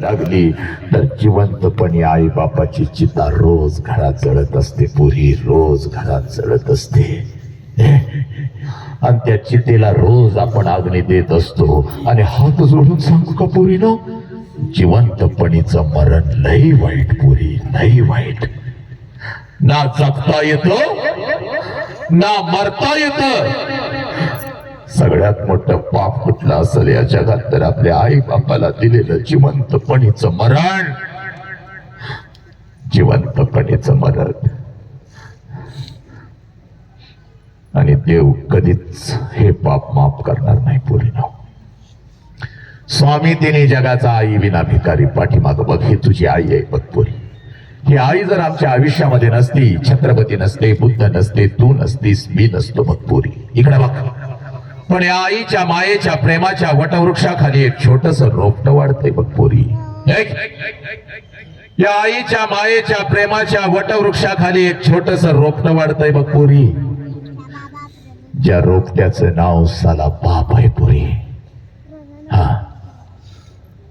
लागली तर जिवंतपणी आई बापाची चिता रोज घरात जळत असते पुरी रोज घरात जळत असते. आणि त्या चितेला रोज आपण अग्नी देत असतो. आणि हात जोडून सांगू का पुरीनो? जिवंतपणीचं मरण लई वाईट पुरी लई वाईट. ना जगता येत ना मरता येत. सगळ्यात मोठं पाप कुठलं असेल या जगात? तर आपल्या आई बापाला दिलेलं जिवंतपणीचं मरण. जिवंतपणीचं मरण. आणि देव कधीच हे पाप माफ करणार नाही पुरीनो स्वामी तिने जगाचा आई विना भिकारी पाठीमाग बघ. ही तुझी आई आहे बघ पुरी ही आई जर आमच्या आयुष्यामध्ये नसती छत्रपती नसते बुद्ध नसते तू नसतीस मी नसतो बघ पुरी. इकडे बघ. पण या आईच्या मायेच्या प्रेमाच्या वटवृक्षाखाली एक छोटस रोपट वाढतंय बघ पोरी. या आईच्या मायेच्या प्रेमाच्या वटवृक्षाखाली एक छोटस रोपट वाढतंय बघ पोरी. ज्या रोपट्याचं नाव साला बाप आहे पुरी. हा.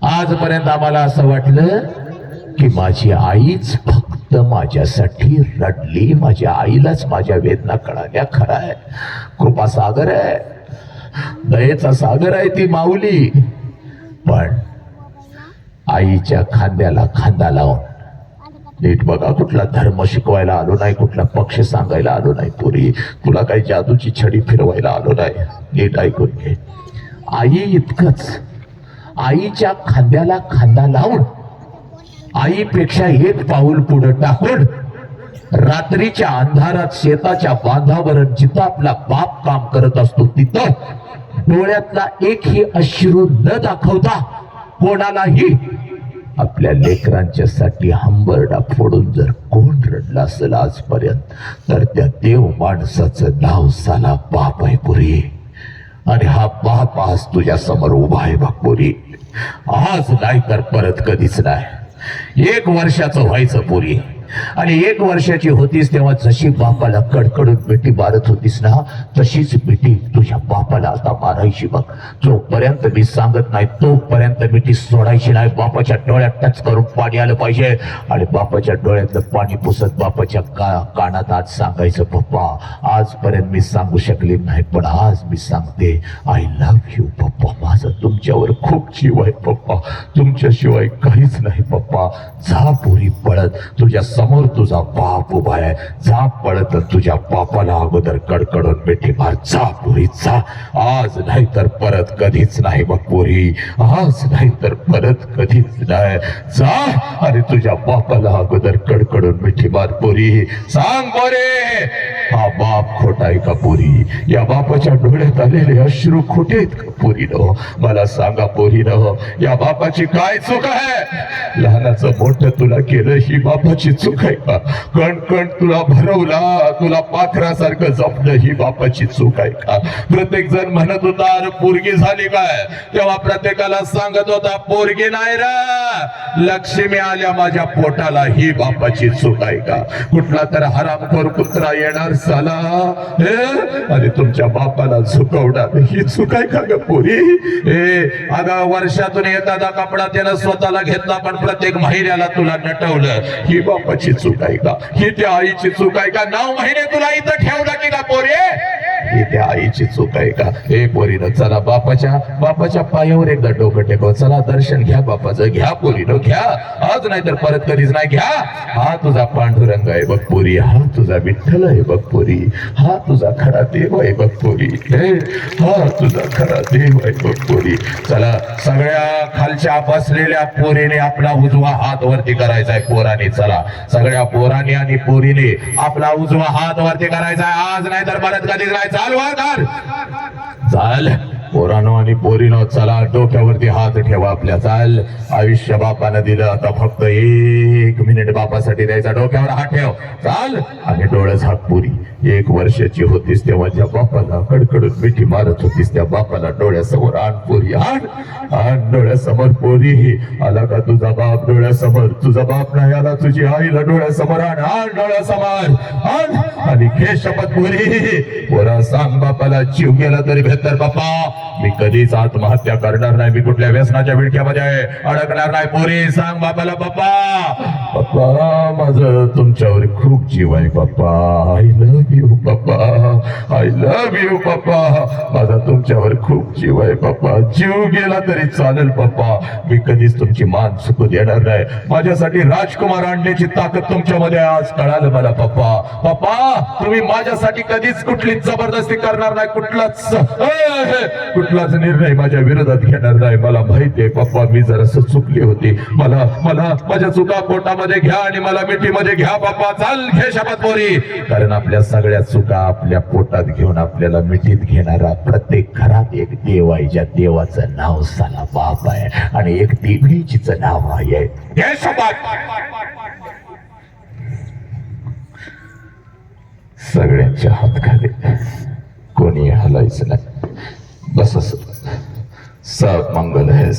आजपर्यंत आम्हाला असं वाटलं की माझी आईच फक्त माझ्यासाठी रडली माझ्या आईलाच माझ्या वेदना कळाल्या खरा आहे. कृपासागर आहे. दयेचा सागर आहे ती माऊली. पण आईच्या खांद्याला खांदा लावून नीट बघा कुठला धर्म शिकवायला आलो नाही कुठला पक्ष सांगायला आलो नाही पुरी. तुला काही जादूची छडी फिरवायला आलो नाही. नीट ऐकून घे. आई इतकंच. आईच्या खांद्याला खांदा लावून आईपेक्षा एक पाऊल पुढे टाकून रात्रीच्या अंधारात शेताच्या बांधावर जिथं आपला बाप काम करत असतो तिथं डोळ्यातला एकही अश्रू न दाखवता कोणालाही आपल्या लेकरांच्या साठी हंबरडा फोडून जर कोण रडला असेल आजपर्यंत तर त्या देव माणसाचं नाव साला बाप आहे पुरी. आणि हा बाप आज तुझ्या समोर उभा आहे बापुरी आज नाही तर परत कधीच नाही. एक वर्षाचं व्हायचं पुरी. आणि एक वर्षाची होतीस तेव्हा जशी बापाला कडकडून मिठी मारत होतीस ना तशीच मिठी तुझ्या बापाला आता मारायची बघ. जोपर्यंत मी सांगत नाही तोपर्यंत मिठी सोडायची नाही. बापाच्या डोळ्यात टच करून पाणी आलं पाहिजे. आणि बापाच्या डोळ्यातलं पाणी पुसत बापाच्या का कानात आज सांगायचं पप्पा आजपर्यंत मी सांगू शकले नाही पण आज मी सांगते. आय लव्ह यू पप्पा माझं तुमच्यावर खूप जीव आहे पप्पा तुमच्याशिवाय काहीच नाही पप्पा जा पुरी पळत. तुझ्या समोर तुझा बाप उभा आहे. जा पळत तुझ्या बापाला अगोदर कडकडून मिठी मार. जा पुरी जा. आज नाही तर परत कधीच नाही मग पुरी. आज नाही तर परत कधीच नाही. जा आणि तुझ्या बापाला अगोदर कडकडून मिठी मार पुरी. सांग बोरे हा बाप खोटा आहे का पोरी? या बापाच्या डोळ्यात आलेले अश्रू खोटे आहेत का मला सांगा पोरीनं या बापाची काय चूक आहे? लहानाचं मोठं तुला केलं ही बापाची चूक आहे का? कण कण तुला भरवला तुला पाखरासारखं जपलं ही बापाची चूक आहे का? प्रत्येक जण म्हणत होता अरे पोरगी झाली काय? तेव्हा प्रत्येकाला सांगत होता पोरगी नाही र. लक्ष्मी आल्या माझ्या पोटाला ही बापाची चूक आहे का? कुठला तर हरामखोर कुत्रा येणार साला अरे तुमच्या बापाला झुकवणार ही चूक आहे का ग पोरी? ए अगं वर्षातून एखादा कपडा त्यानं स्वतःला घेतला पण प्रत्येक महिन्याला तुला नटवलं. ही बापाची चूक आहे का? ही त्या आईची चूक आहे का? नऊ महिने तुला इथं ठेवलं की ना पोरी? ही त्या आईची चूक आहे का? हे पोरीनं चला बापाच्या बापाच्या पायावर एकदा डोकं टेकव. चला दर्शन घ्या बापाचं. घ्या पोरीनं घ्या. आज नाही तर परत कधीच नाही. घ्या. हा तुझा पांडुरंग आहे बघ पोरी. हा तुझा विठ्ठल आहे बघ पोरी. हा तुझा खरा देव आहे बघ पोरी. हे हा तुझा खरा देव आहे बघ पोरी. चला सगळ्या खालच्या बसलेल्या पोरीने आपला उजवा हात वरती करायचा आहे पोराने. चला सगळ्या पोराने आणि पोरीने आपला उजवा हात वरती करायचा आहे. आज नाही तर परत कधीच राहायचा चाल वा कर चाल पोरानो आणि पोरीनो चला डोक्यावरती हात ठेवा आपल्या चाल. आयुष्य बापानं दिलं आता फक्त एक मिनिट बापासाठी द्यायचा. डोक्यावर हात ठेव. चाल. आणि डोळं झाक पुरी. एक वर्षाची होतीस तेव्हा ज्या बापाला कडकडून मिठी मारत होतीस त्या बापाला डोळ्यासमोर आण पोरी आण. आण डोळ्यासमोर पोरी. आला का तुझा बाप डोळ्यासमोर? तुझा बाप नाही आला तुझी आईला डोळ्यासमोर आण. आण डोळ्यासमोर. आण. आणि घे शपथ पोरी. पोरा सांग बापाला जीव गेला तरी बेहतर बापा. मी कधीच आत्महत्या करणार नाही. मी कुठल्या व्यसनाच्या विडक्यामध्ये अडकणार नाही. पोरी सांग बाबाला बाप्पा बाप्पा माझं तुमच्यावर खूप जीव आहे Bappa. I love you Bappa. I love you Bappa. माझा तुमच्यावर खूप जीव आहे बाप्पा. जीव गेला तरी चालेल बाप्पा. मी कधीच तुमची मान चुकू देणार नाही. माझ्यासाठी राजकुमार आणण्याची ताकद तुमच्यामध्ये आज कळालं मला पप्पा पप्पा तुम्ही माझ्यासाठी कधीच कुठली जबरदस्ती करणार नाही. कुठलाच. कुठलाच निर्णय माझ्या विरोधात घेणार नाही. मला माहिती आहे पप्पा मी जरा चुकली होती. मला मला माझ्या चुका पोटामध्ये घ्या आणि मला मिठीमध्ये घ्या पप्पा. चाल घे शपथ मोरी. कारण आपल्या सगळ्या चुका आपल्या पोटात घेऊन आपल्याला मिठीत घेणारा प्रत्येक घरात एक देव आहे ज्या देवाचं नाव साला बाप आहे आणि एक देवीचीच नाव आहे. सगळ्यांच्या हात खाली. कोणी हलायचं नाही. बस सब मंगल है